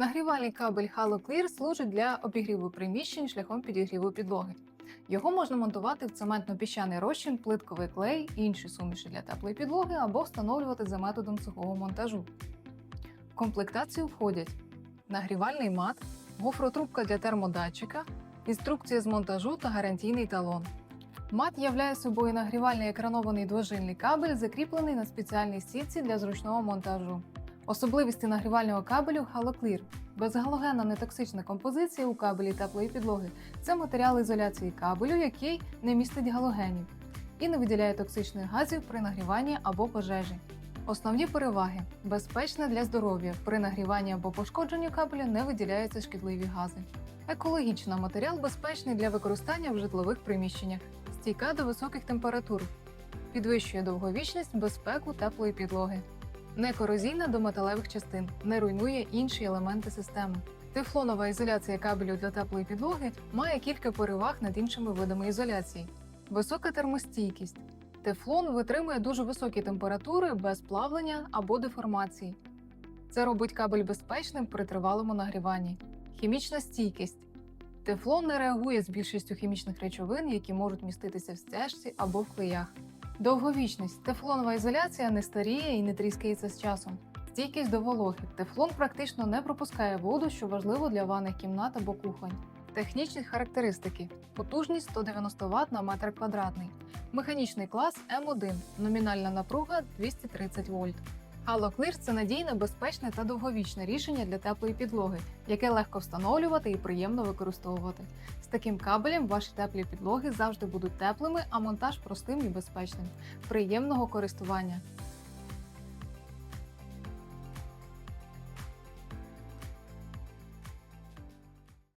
Нагрівальний кабель Halo Clear служить для обігріву приміщень шляхом підігріву підлоги. Його можна монтувати в цементно-піщаний розчин, плитковий клей інші суміші для теплої підлоги або встановлювати за методом сухого монтажу. В комплектацію входять нагрівальний мат, гофротрубка для термодатчика, інструкція з монтажу та гарантійний талон. Мат являє собою нагрівальний екранований двожильний кабель, закріплений на спеціальній сітці для зручного монтажу. Особливості нагрівального кабелю HaloClear. Безгалогенна нетоксична композиція у кабелі теплої підлоги це матеріал ізоляції кабелю, який не містить галогенів і не виділяє токсичних газів при нагріванні або пожежі. Основні переваги безпечне для здоров'я. При нагріванні або пошкодженні кабелю не виділяються шкідливі гази. Екологічна матеріал безпечний для використання в житлових приміщеннях, стійка до високих температур, підвищує довговічність, безпеку теплої підлоги. Некорозійна до металевих частин, не руйнує інші елементи системи. Тефлонова ізоляція кабелю для теплої підлоги має кілька переваг над іншими видами ізоляції. Висока термостійкість. Тефлон витримує дуже високі температури без плавлення або деформації. Це робить кабель безпечним при тривалому нагріванні. Хімічна стійкість. Тефлон не реагує з більшістю хімічних речовин, які можуть міститися в стяжці або в клеях. Довговічність. Тефлонова ізоляція не старіє і не тріскається з часом. Стійкість до вологи. Тефлон практично не пропускає воду, що важливо для ванних кімнат або кухонь. Технічні характеристики: потужність 190 Вт на метр квадратний, механічний клас М1, номінальна напруга 230 вольт. Clear – це надійне, безпечне та довговічне рішення для теплої підлоги, яке легко встановлювати і приємно використовувати. З таким кабелем ваші теплі підлоги завжди будуть теплими, а монтаж простим і безпечним. Приємного користування!